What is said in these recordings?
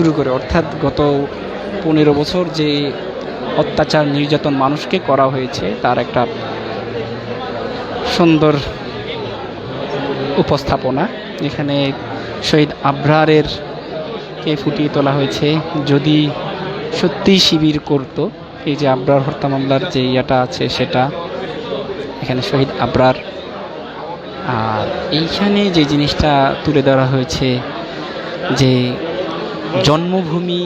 শুরু করে, অর্থাৎ গত পনেরো বছর যে অত্যাচার নির্যাতন মানুষকে করা হয়েছে, তার একটা সুন্দর উপস্থাপনা। এখানে শহীদ আবরারের কে ফুটিয়ে তোলা হয়েছে, যদি সত্যি শিবির করত, এই যে আবরার হত্যা মামলার যে ইয়াটা আছে সেটা, এখানে শহীদ আবরার। আর এইখানে যে জিনিসটা তুলে ধরা হয়েছে, যে জন্মভূমি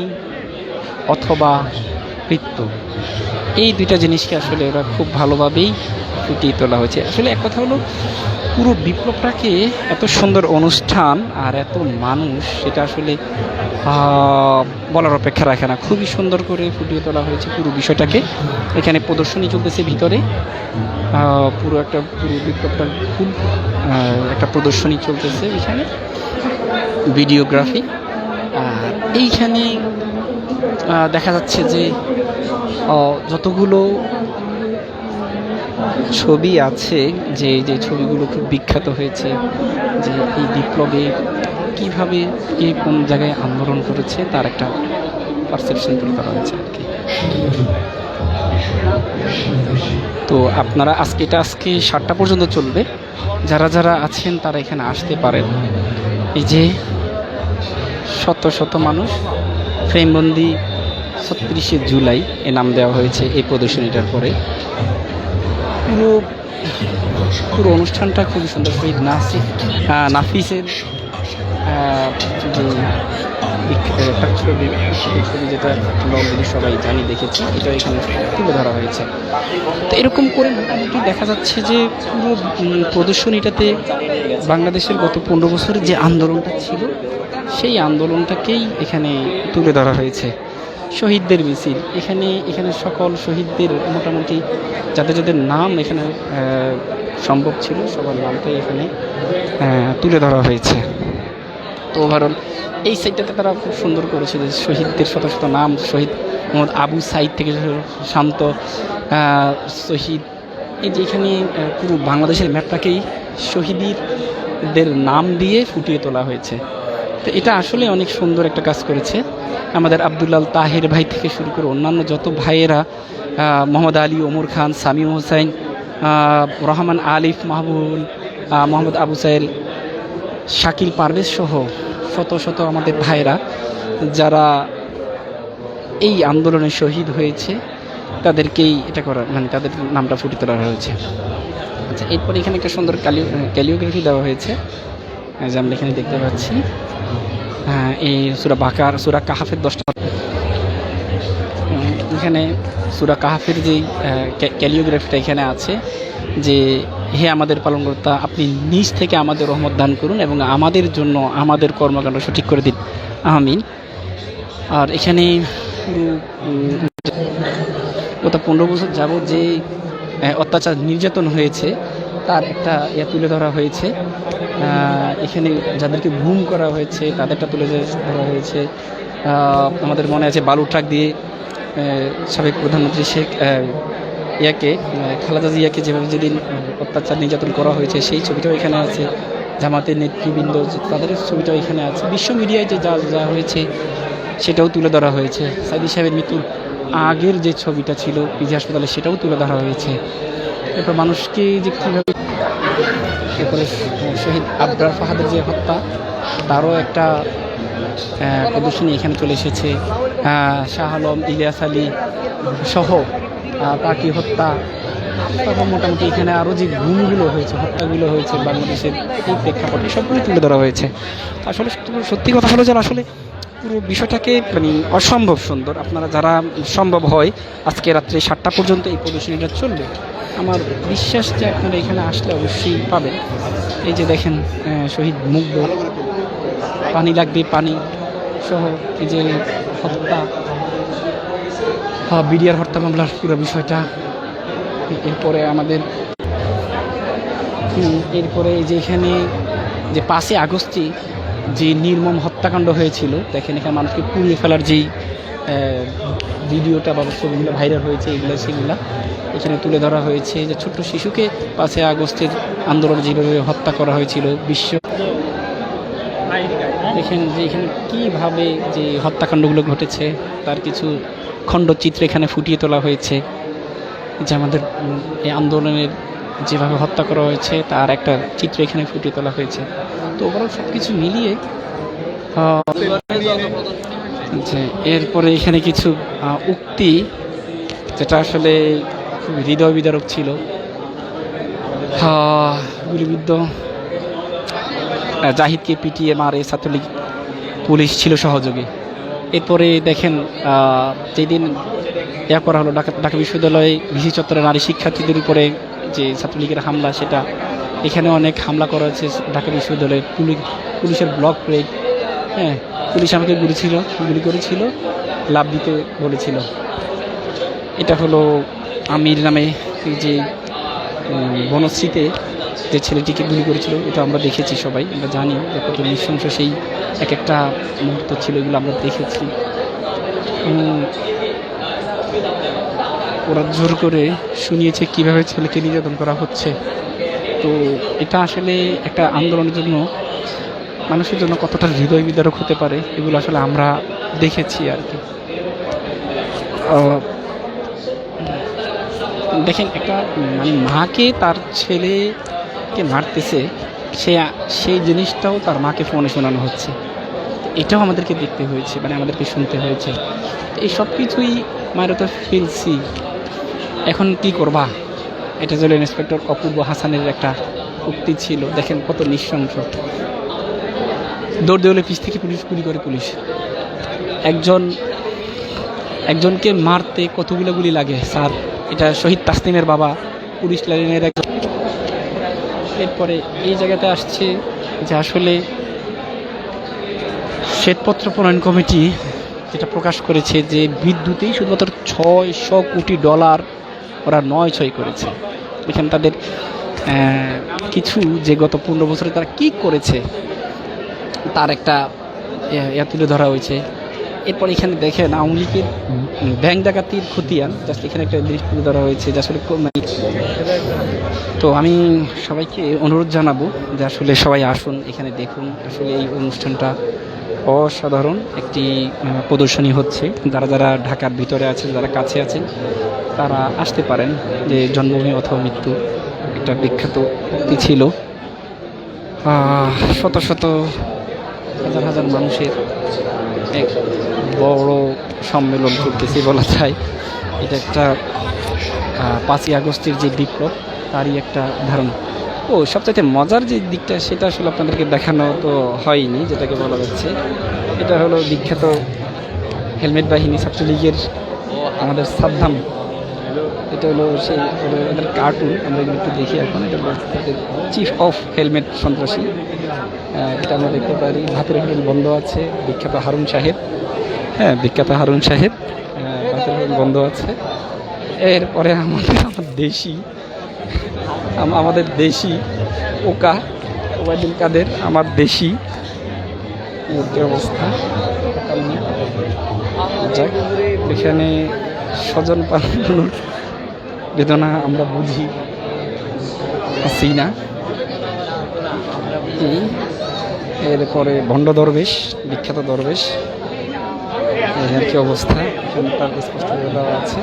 অথবা মৃত্যু এই দুইটা জিনিসকে আসলে ওরা খুব ভালোভাবেই ফুটিয়ে তোলা হয়েছে। আসলে এক কথা হলো, পুরো বিপ্লবটাকে এত সুন্দর অনুষ্ঠান আর এত মানুষ, সেটা আসলে বলার অপেক্ষা রাখে না। খুবই সুন্দর করে ফুটিয়ে তোলা হয়েছে পুরো বিষয়টাকে। এখানে প্রদর্শনী চলতেছে ভিতরে। পুরো একটা, পুরো বিপ্লবটা খুব একটা প্রদর্শনী চলতেছে এখানে। ভিডিওগ্রাফি। এইখানে দেখা যাচ্ছে যে যতগুলো ছবি আছে যে যে ছবিগুলো খুব বিখ্যাত হয়েছে, যে এই বিপ্লবে কীভাবে, কে কোন জায়গায় আন্দোলন করেছে, তার একটা পারসেপশন তুলে ধরা হয়েছে আর কি। তো আপনারা আজকে, এটা আজকে সাতটা পর্যন্ত চলবে। যারা যারা আছেন, তারা এখানে আসতে পারেন। এই যে শত শত মানুষ ফ্রেমবন্দি ছত্রিশে জুলাই এ নাম দেওয়া হয়েছে এই প্রদর্শনীটার পরে। পুরো পুরো অনুষ্ঠানটা খুবই সুন্দর। শহীদ নাসি নাফিসের ছবি যেটা আমরা সবাই জানি, দেখেছি, এটা এখানে তুলে ধরা হয়েছে। তো এরকম করে মোটামুটি দেখা যাচ্ছে যে পুরো প্রদর্শনীটাতে বাংলাদেশের গত পনেরো বছরের যে আন্দোলনটা ছিল সেই আন্দোলনটাকেই এখানে তুলে ধরা হয়েছে। শহীদদের মিছিল। এখানে এখানে সকল শহীদদের মোটামুটি যাদের যাদের নাম এখানে সম্ভব ছিল, সবার নামটাই এখানে তুলে ধরা হয়েছে। তো ওভারঅল এই সাইডটাতে তারা খুব সুন্দর করেছে যে শহীদদের শত শত নাম, শহীদ মোহাম্মদ আবু সাইদ থেকে শান্ত শহীদ। এই যে এখানে পুরো বাংলাদেশের ম্যাপটাকেই শহীদদের নাম দিয়ে ফুটিয়ে তোলা হয়েছে। তো এটা আসলে অনেক সুন্দর একটা কাজ করেছে। আমাদের আবদুল্লাল তাহের ভাই থেকে শুরু করে অন্যান্য যত ভাইয়েরা মোহাম্মদ আলী, ওমর খান, সামিম হোসাইন রহমান আলিফ মাহবুল মোহাম্মদ আবু সাইল শাকিল পারভেজ সহ শত শত আমাদের ভাইরা যারা এই আন্দোলনে শহীদ হয়েছে, তাদেরকেই এটা করা মানে তাদের নামটা ফুটে তোলা হয়েছে। আচ্ছা এরপরে এখানে একটা সুন্দর ক্যালিও, ক্যালিওগ্রাফি দেওয়া হয়েছে। যে আমরা এখানে দেখতে পাচ্ছি। হ্যাঁ এই সুরা বাকার, সুরা কাহাফের দশটা এখানে সুরা কাহাফের যেই ক্যালিওগ্রাফিটা এখানে আছে যে, হে আমাদের পালনকর্তা, আপনি নিজ থেকে আমাদের রহমত দান করুন এবং আমাদের জন্য আমাদের কর্মকাণ্ড সঠিক করে দিন। আমিন। আর এখানে গত পনেরো বছর যাবৎ যে অত্যাচার নির্যাতন হয়েছে তার একটা ইয়ে তুলে ধরা হয়েছে। এখানে যাদেরকে ঘুম করা হয়েছে, তাদেরটা তুলে ধরা হয়েছে আমাদের মনে আছে বালু ট্রাক দিয়ে সাবেক প্রধানমন্ত্রী শেখ ইয়াকে খালেদা জিয়াকে যেভাবে যেদিন অত্যাচার নির্যাতন করা হয়েছে, সেই ছবিটাও এখানে আছে। জামাতের নেতৃবৃন্দ তাদের ছবিটাও এখানে আছে। বিশ্ব মিডিয়ায় যে যা যা হয়েছে, সেটাও তুলে ধরা হয়েছে। সাইদি সাহেবের মৃত্যুর আগের যে ছবিটা ছিল, পিজি হাসপাতালে সেটাও তুলে ধরা হয়েছে। এরপর মানুষকে যে কীভাবে এরপরে শহীদ আবরার ফাহাদের যে হত্যা, তারও একটা প্রদর্শনী এখানে চলে এসেছে। শাহ আলম, ইলিয়াস আলী সহ পাখি হত্যা, তারপর মোটামুটি এখানে আরও যে গুমগুলো হয়েছে, হত্যাগুলো হয়েছে বাংলাদেশের এই প্রেক্ষাপটে, সবগুলো তুলে ধরা হয়েছে। আসলে সত্যি কথা হলো যে আসলে পুরো বিষয়টাকে মানে অসম্ভব সুন্দর। আপনারা যারা সম্ভব হয়, আজকে রাত্রে সাতটা পর্যন্ত এই প্রদর্শনীটা চলবে। আমার বিশ্বাস যে আপনারা এখানে আসলে অবশ্যই পাবেন। এই যে দেখেন শহীদ মুগ্ধ। পানি লাগবে, পানি সহ এই যে হত্যা। বিডিআর হত্যা মামলার পুরো বিষয়টা। এরপরে আমাদের এরপরে এই যে এখানে যে পাঁচই আগস্টে যে নির্মম হত্যাকাণ্ড হয়েছিল, দেখেন এখানে মানুষকে পুড়িয়ে ফেলার যেই ভিডিওটা বা ছবিগুলো ভাইরাল হয়েছে, এগুলো সেগুলো এখানে তুলে ধরা হয়েছে। যে ছোট্ট শিশুকে পাঁচই আগস্টের আন্দোলন যেভাবে হত্যা করা হয়েছিল, বিশ্ব দেখেন যে এখানে কীভাবে যে হত্যাকাণ্ডগুলো ঘটেছে, তার কিছু খণ্ডচিত্র এখানে ফুটিয়ে তোলা হয়েছে। যে আমাদের এই আন্দোলনের যেভাবে হত্যা করা হয়েছে, তার একটা চিত্র এখানে ফুটিয়ে তোলা হয়েছে। তো ওভারঅল সব কিছু মিলিয়ে যে এরপরে এখানে কিছু উক্তি, যেটা আসলে খুব হৃদয় বিদারক ছিল। গুলিবিদ্ধ জাহিদকে পিটিয়ে মারে, ছাত্রলীগ, পুলিশ ছিল সহযোগী। এরপরে দেখেন যেদিন ইয়া করা হলো, ঢাকা ঢাকা বিশ্ববিদ্যালয়ে ভিসি চত্বরে নারী শিক্ষার্থীদের উপরে যে ছাত্রলীগের হামলা, সেটা এখানে অনেক হামলা করা হয়েছে। ঢাকা বিশ্ববিদ্যালয়ে পুলিশ, পুলিশের ব্লক রেড হ্যাঁ পুলিশ আমাকে গুলি ছিল গুলি করেছিল লাভ দিতে বলেছিল। এটা হলো আমির নামে যে বনশ্রীতে যে ছেলেটিকে গুলি করেছিল, এটা আমরা দেখেছি সবাই, আমরা জানি যে কত নৃশংস, সেই এক একটা মুহূর্ত ছিল, এগুলো আমরা দেখেছি। ওরা জোর করে শুনিয়েছে কীভাবে ছেলেকে নির্যাতন করা হচ্ছে। তো এটা আসলে একটা আন্দোলনের জন্য, মানুষের জন্য কতটা হৃদয় বিদারক হতে পারে, এগুলো আসলে আমরা দেখেছি আর কি। দেখেন, একটা মানে মাকে তার ছেলেকে মারতেছে, সে সেই জিনিসটাও তার মাকে ফোনে শোনানো হচ্ছে। এটাও আমাদেরকে দেখতে হয়েছে মানে আমাদেরকে শুনতে হয়েছে। এই সব কিছুই মায়ের তো ফেলছি। এখন কি করবা? এটা ছিল ইন্সপেক্টর অপূর্ব হাসানের একটা উক্তি ছিল। দেখেন কত নিঃসংস দৌড় দেওয়ালে পিছ থেকে পুলিশ, গুলি করে পুলিশ। একজন, একজনকে মারতে কতগুলো গুলি লাগে? স্যার, এটা শহীদ তাসনিমের বাবা, পুলিশ লাইনের একজন। এরপরে এই জায়গাতে আসছে যে আসলে শ্বেতপত্র প্রণয়ন কমিটি যেটা প্রকাশ করেছে যে বিদ্যুতেই শুধুমাত্র ছয়শো কোটি ডলার ওরা নয় ছয় করেছে। এখানে তাদের কিছু যে গত পনেরো বছরে তারা কি করেছে, তার একটা ইয়া- তুলে ধরা হয়েছে। এরপর এখানে দেখেন আওয়ামী লীগের ব্যাংক ডাকাতির খতিয়ান, জাস্ট এখানে একটা জিনিস তুলে ধরা হয়েছে, যে আসলে মানে- তো আমি সবাইকে অনুরোধ জানাব যে আসলে সবাই আসুন, এখানে দেখুন, আসলে এই অনুষ্ঠানটা অসাধারণ একটি প্রদর্শনী হচ্ছে। যারা যারা ঢাকার ভিতরে আছেন যারা কাছে আছেন, তারা আসতে পারেন যে জন্মভূমি অথবা মৃত্যু একটা বিখ্যাত উক্তি ছিল। শত শত হাজার হাজার মানুষের এক বড় সম্মেলন করতেছি বলা যায়। এটা একটা পাঁচই আগস্টের যে বিপ্লব, তারই একটা ধারণা। ও, সবচাইতে মজার যে দিকটা সেটা আসলে আপনাদেরকে দেখানো তো হয়নি, যেটাকে বলা যাচ্ছে। এটা হলো বিখ্যাত হেলমেট বাহিনী ছাত্রলীগের আমাদের সাদ্দাম। এটা হলো সেই এদের কার্টুন আমরা একটু দেখি এখন। এটা চিফ অফ হেলমেট সন্ত্রাসী। এটা আমরা দেখতে পারি। ভাতের হোটেল বন্ধ আছে, বিখ্যাত হারুন সাহেব। হ্যাঁ বিখ্যাত হারুন সাহেব। ভাতের হোটেল বন্ধ আছে। এরপরে আমাদের আমার দেশি আমাদের দেশি ওকা ওবায়দুল কাদের, আমার দেশি। অবস্থা? যাক, এখানে স্বজন পালানোর বেদনা আমরা বুঝি আছি না। এরপরে ভণ্ড দরবেশ, বিখ্যাত দরবেশ। আর কি অবস্থা? এখানে তার স্পষ্ট দেওয়া আছে।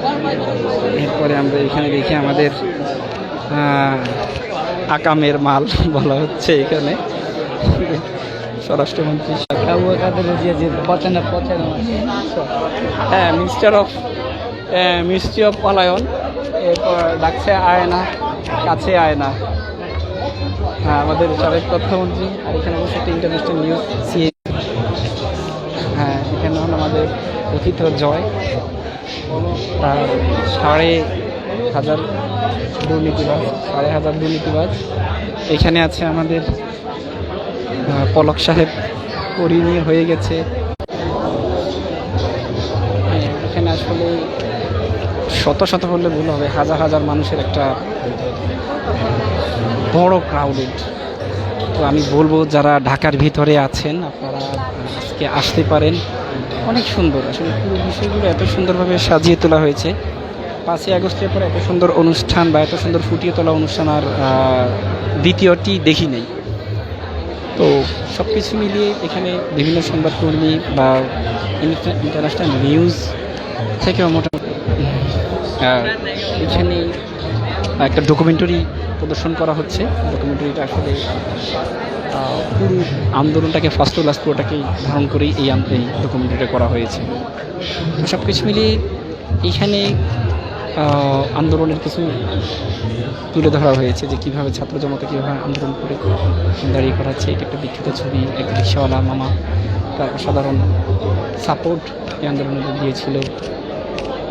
এরপরে আমরা এখানে দেখি আমাদের আকামের মাল বলা হচ্ছে এখানে। স্বরাষ্ট্রমন্ত্রী হ্যাঁ মিনিস্টার অফ মিনিস্ট্রি অফ পলায়ন। এরপর ডাকছে আয়না কাছে আয়না। হ্যাঁ আমাদের সাবেক তথ্যমন্ত্রী আর এখানে বসে একটা ইন্টারন্যাশনাল নিউজ সিএ। হ্যাঁ এখানে হলো আমাদের কথিত জয়। তার সাড়ে হাজার দুর্নীতিবাজ, সাড়ে হাজার দুর্নীতিবাজ। এখানে আছে আমাদের পলক সাহেব পরিণী হয়ে গেছে। এখানে আসলে শত শত বললে ভুল হবে, হাজার হাজার মানুষের একটা বড় ক্রাউডেড তো আমি বলব, যারা ঢাকার ভিতরে আছেন, আপনারা আজকে আসতে পারেন। অনেক সুন্দর, আসলে পুরো বিষয়গুলো এত সুন্দরভাবে সাজিয়ে তোলা হয়েছে। পাঁচই আগস্টের পর এত সুন্দর অনুষ্ঠান বা এত সুন্দর ফুটিয়ে তোলা অনুষ্ঠান আর দ্বিতীয়টি দেখি নেই। তো সব কিছু মিলিয়ে এখানে বিভিন্ন সংবাদকর্মী বা ইন্টারন্যাশনাল নিউজ থেকেও মোটামুটি এখানে একটা ডকুমেন্টারি প্রদর্শন করা হচ্ছে। ডকুমেন্টারিটা আসলে পুরো আন্দোলনটাকে ফার্স্ট টু লাস্ট পুরোটাকেই ধারণ করেই এই এই ডকুমেন্টারিটা করা হয়েছে। সব কিছু মিলিয়ে এইখানে আহ, আন্দোলনের কিছু তুলে ধরা হয়েছে যে কীভাবে ছাত্র জনতা কীভাবে আন্দোলন করে দাঁড়িয়ে করাচ্ছে এটা একটা বিখ্যাত ছবি, এক রিক্সাওয়ালা মামা তার সাধারণ সাপোর্ট এই আন্দোলনে দিয়েছিল।